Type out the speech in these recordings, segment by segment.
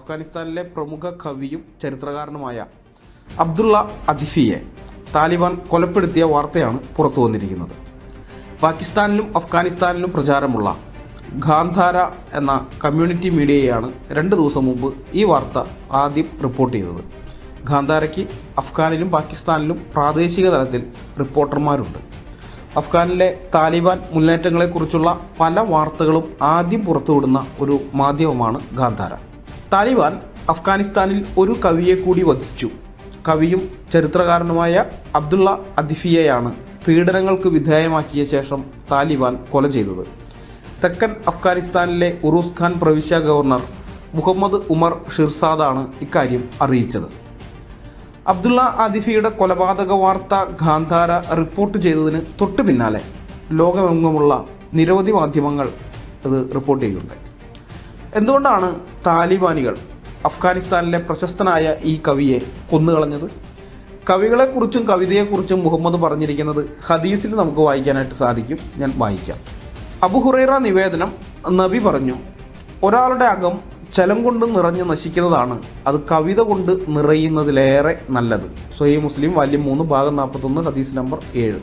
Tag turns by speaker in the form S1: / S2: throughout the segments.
S1: അഫ്ഗാനിസ്ഥാനിലെ പ്രമുഖ കവിയും ചരിത്രകാരനുമായ അബ്ദുള്ള അദിഫിയെ താലിബാൻ കൊലപ്പെടുത്തിയ വാർത്തയാണ് പുറത്തു വന്നിരിക്കുന്നത്. പാകിസ്ഥാനിലും അഫ്ഗാനിസ്ഥാനിലും പ്രചാരമുള്ള ഗാന്ധാര എന്ന കമ്മ്യൂണിറ്റി മീഡിയയാണ് രണ്ട് ദിവസം മുമ്പ് ഈ വാർത്ത ആദ്യം റിപ്പോർട്ട് ചെയ്തത്. ഗാന്ധാരയ്ക്ക് അഫ്ഗാനിലും പാകിസ്ഥാനിലും പ്രാദേശിക തലത്തിൽ റിപ്പോർട്ടർമാരുണ്ട്. അഫ്ഗാനിലെ താലിബാൻ മുന്നേറ്റങ്ങളെക്കുറിച്ചുള്ള പല വാർത്തകളും ആദ്യം പുറത്തുവിടുന്ന ഒരു മാധ്യമമാണ് ഗാന്ധാര. താലിബാൻ അഫ്ഗാനിസ്ഥാനിൽ ഒരു കവിയെ കൂടി വധിച്ചു. കവിയും ചരിത്രകാരനുമായ അബ്ദുള്ള അദിഫിയെയാണ് പീഡനങ്ങൾക്ക് വിധേയമാക്കിയ ശേഷം താലിബാൻ കൊല ചെയ്തത്. തെക്കൻ അഫ്ഗാനിസ്ഥാനിലെ ഉറൂസ് ഖാൻ പ്രവിശ്യ ഗവർണർ മുഹമ്മദ് ഉമർ ഷിർസാദാണ് ഇക്കാര്യം അറിയിച്ചത്. അബ്ദുള്ള ആദിഫിയുടെ കൊലപാതക വാർത്ത ഗാന്ധാര റിപ്പോർട്ട് ചെയ്തതിന് തൊട്ടു പിന്നാലെ ലോകമെങ്ങുമുള്ള നിരവധി മാധ്യമങ്ങൾ അത് റിപ്പോർട്ട് ചെയ്യുന്നുണ്ട്. എന്തുകൊണ്ടാണ് താലിബാനികൾ അഫ്ഗാനിസ്ഥാനിലെ പ്രശസ്തനായ ഈ കവിയെ കൊന്നുകളഞ്ഞത്? കവികളെക്കുറിച്ചും കവിതയെക്കുറിച്ചും മുഹമ്മദ് പറഞ്ഞിരിക്കുന്നത് ഹദീസിൽ നമുക്ക് വായിക്കാനായിട്ട് സാധിക്കും. ഞാൻ വായിക്കാം. അബുഹുറൈറ നിവേദനം നബി പറഞ്ഞു ഒരാളുടെ അകം ചലം കൊണ്ട് നിറഞ്ഞ് നശിക്കുന്നതാണ്. അത് കവിത കൊണ്ട് നിറയുന്നതിലേറെ നല്ലത്. സൊഹി മുസ്ലിം വാല്യം മൂന്ന് ഭാഗം നാൽപ്പത്തൊന്ന് ഹദീസ് നമ്പർ ഏഴ്.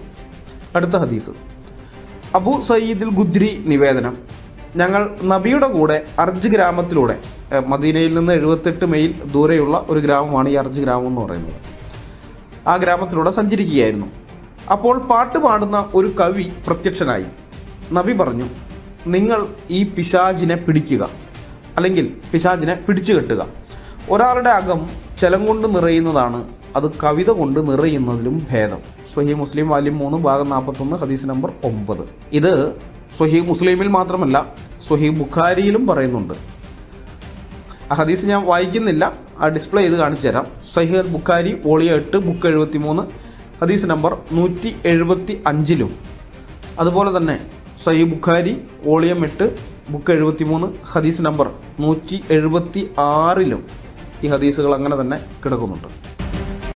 S1: അടുത്ത ഹദീസ്. അബു സയ്യിദുൽ ഗുദ്രി നിവേദനം ഞങ്ങൾ നബിയുടെ കൂടെ അർജ് ഗ്രാമത്തിലൂടെ മദീനയിൽ നിന്ന് എഴുപത്തെട്ട് മൈൽ ദൂരെയുള്ള ഒരു ഗ്രാമമാണ് ഈ അർജ് ഗ്രാമം എന്ന് പറയുന്നത്. ആ ഗ്രാമത്തിലൂടെ സഞ്ചരിക്കുകയായിരുന്നു. അപ്പോൾ പാട്ട് പാടുന്ന ഒരു കവി പ്രത്യക്ഷനായി നബി പറഞ്ഞു നിങ്ങൾ ഈ പിശാജിനെ പിടിക്കുക അല്ലെങ്കിൽ പിശാജിനെ പിടിച്ചു കെട്ടുക. ഒരാളുടെ അകം ചലം കൊണ്ട് നിറയുന്നതാണ് അത് കവിത കൊണ്ട് നിറയുന്നതിലും ഭേദം. സ്വഹി മുസ്ലിം വാല്യം മൂന്ന് ഭാഗം നാൽപ്പത്തൊന്ന് ഹദീസ് നമ്പർ ഒമ്പത്. ഇത് സ്വഹി മുസ്ലിമിൽ മാത്രമല്ല സ്വഹീബ് ബുഖാരിയിലും പറയുന്നുണ്ട്. ആ ഹദീസ് ഞാൻ വായിക്കുന്നില്ല. ആ ഡിസ്പ്ലേ ചെയ്ത് കാണിച്ചു തരാം. സഹീർ ബുഖാരി വോളിയം എട്ട് ബുക്ക് എഴുപത്തി മൂന്ന് ഹദീസ് നമ്പർ നൂറ്റി എഴുപത്തി അഞ്ചിലും അതുപോലെ തന്നെ സഹി ബുഖാരി വോളിയം എട്ട് ബുക്ക് എഴുപത്തി മൂന്ന് ഹദീസ് നമ്പർ നൂറ്റി എഴുപത്തി ആറിലും ഈ ഹദീസുകൾ അങ്ങനെ തന്നെ കിടക്കുന്നുണ്ട്.